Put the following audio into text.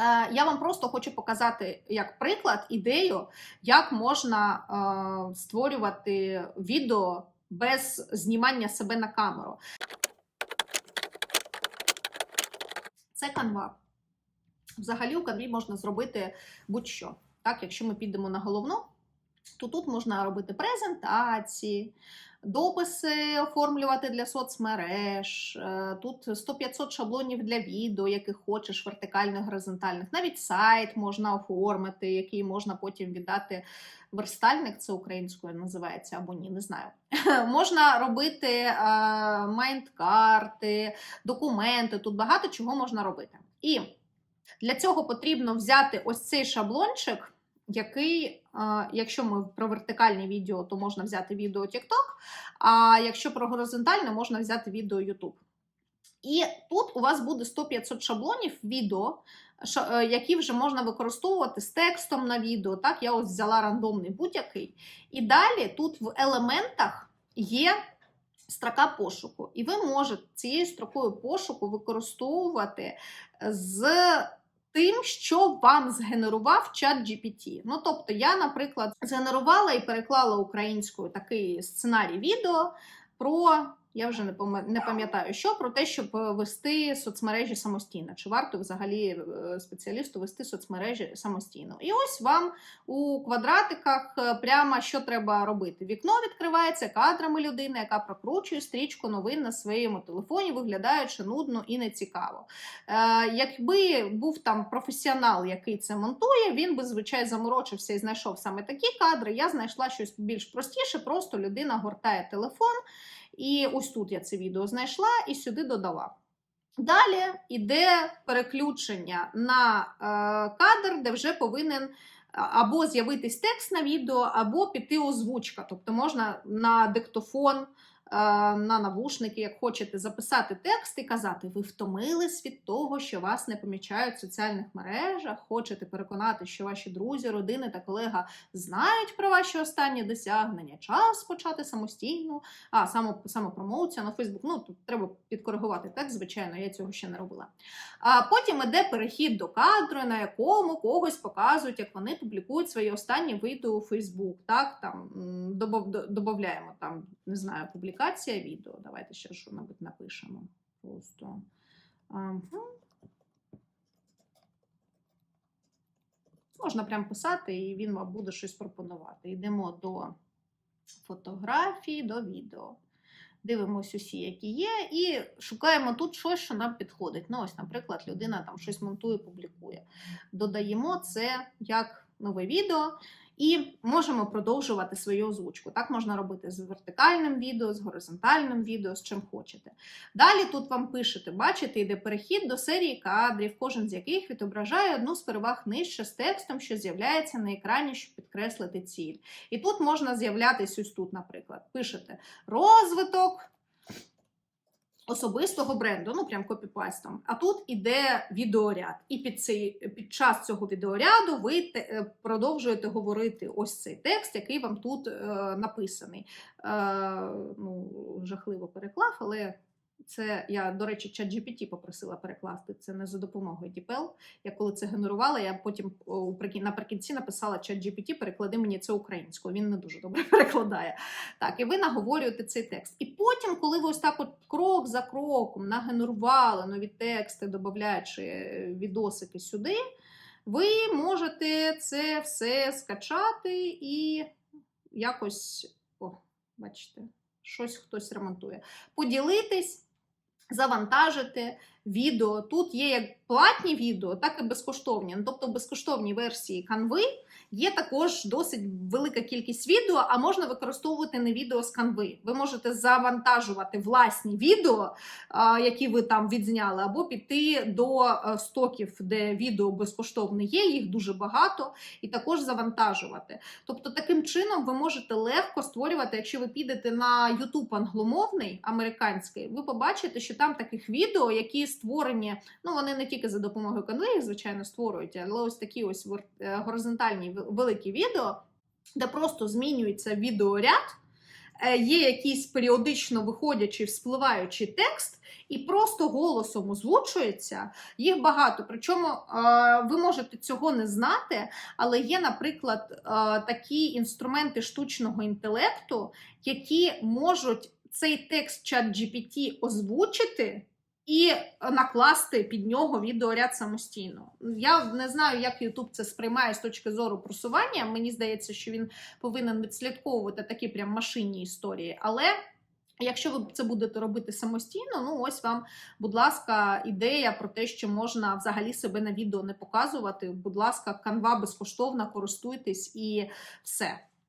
Е, Я вам просто хочу показати як приклад ідею, як можна е, створювати відео без знімання себе на камеру. Це канва. Взагалі у канві можна зробити будь-що. Так, якщо ми підемо на головну, то тут можна робити презентації, дописи оформлювати для соцмереж. е, Тут 100-500 шаблонів для відео, яких хочеш, вертикальних, горизонтальних. Навіть сайт можна оформити, який можна потім віддати верстальник, це українською називається або ні, не знаю. можна робити е, майндкарти, документи. Тут багато чого можна робити. І для цього потрібно взяти ось цей шаблончик, який, е, якщо ми про вертикальні відео, то можна взяти відео TikTok, а якщо про горизонтальне, можна взяти відео YouTube. І тут у вас буде 100-500 шаблонів відео, е, які вже можна використовувати з текстом на відео. Так, я ось взяла рандомний будь-який. І далі тут в елементах є строка пошуку. І ви можете цією строкою пошуку використовувати з тим, що вам згенерував чат GPT. Ну, тобто, я, наприклад, згенерувала і переклала українською такий сценарій відео про. Я вже не пам'я- не пам'ятаю, що про те, щоб вести соцмережі самостійно. Чи варто взагалі е, спеціалісту вести соцмережі самостійно? І ось вам у квадратиках е, прямо що треба робити. Вікно відкривається кадрами людини, яка прокручує стрічку новин на своєму телефоні, виглядаючи нудно і нецікаво. Е, якби був там професіонал, який це монтує, він би звичайно заморочився і знайшов саме такі кадри. Я знайшла щось більш простіше, просто людина гортає телефон. І ось тут я це відео знайшла і сюди додала. Далі йде переключення на е, кадр, де вже повинен або з'явитись текст на відео, або піти озвучка. Тобто можна на диктофон, е, на навушники, як хочете, записати текст і казати: ви втомились від того, що вас не помічають в соціальних мережах, хочете переконати, що ваші друзі, родини та колега знають про ваші останні досягнення. Час почати самостійну, а само, самопромоція на Фейсбук. Ну тут треба підкоригувати текст, звичайно, я цього ще не робила. А потім іде перехід до кадру, на якому когось показують, як вони публікують свої останні відео у Фейсбук. Так, там додаємо там, не знаю, публікація відео. Давайте ще що-небудь напишемо. Просто. Ага. Можна прям писати, і він вам буде щось пропонувати. Йдемо до фотографії, до відео. Дивимось усі, які є, і шукаємо тут щось, що нам підходить. Ну, ось, наприклад, людина там щось монтує, публікує. Додаємо це як нове відео. І можемо продовжувати свою озвучку. Так можна робити з вертикальним відео, з горизонтальним відео, з чим хочете. Далі тут вам пишете, бачите, йде перехід до серії кадрів, кожен з яких відображає одну з переваг нижче з текстом, що з'являється на екрані, щоб підкреслити ціль. І тут можна з'являтися ось тут, наприклад, пишете розвиток особистого бренду, ну прям копіпастом. А тут іде відеоряд. І під, цей, під час цього відеоряду ви те- продовжуєте говорити ось цей текст, який вам тут е, написаний. Е, ну, жахливо переклав, але це я, до речі, чат GPT попросила перекласти. Це не за допомогою DeepL. Я коли це генерувала, я потім наприкінці написала чат GPT, переклади мені це українською. Він не дуже добре перекладає. Так, і ви наговорюєте цей текст. І потім, коли ви ось так от крок за кроком нагенерували нові тексти, додаючи е, відосики сюди, ви можете це все скачати і якось, о, бачите, щось хтось ремонтує. Поділитись, завантажити відео. Тут є як платні відео, так і безкоштовні. Ну, тобто в безкоштовній версії канви є також досить велика кількість відео, а можна використовувати не відео з канви. Ви можете завантажувати власні відео, які ви там відзняли, або піти до е, стоків, де відео безкоштовне є, їх дуже багато, і також завантажувати. Тобто, таким чином ви можете легко створювати, якщо ви підете на YouTube англомовний американський, ви побачите, що там таких відео, які створені, ну вони не тільки за допомогою Canva, звичайно, створюють, але ось такі ось е, горизонтальні великі відео, де просто змінюється відеоряд. е, є якийсь періодично виходячий, вспливаючий текст, і просто голосом озвучується. Їх багато. Причому е, ви можете цього не знати, але є, наприклад, такі інструменти штучного інтелекту, які можуть цей текст чат GPT озвучити. І накласти під нього відеоряд самостійно. Я не знаю, як YouTube це сприймає з точки зору просування. Мені здається, що він повинен відслідковувати такі прям машинні історії. Але якщо ви це будете робити самостійно, ну ось вам, будь ласка, ідея про те, що можна взагалі себе на відео не показувати. Будь ласка, канва безкоштовна, користуйтесь і все.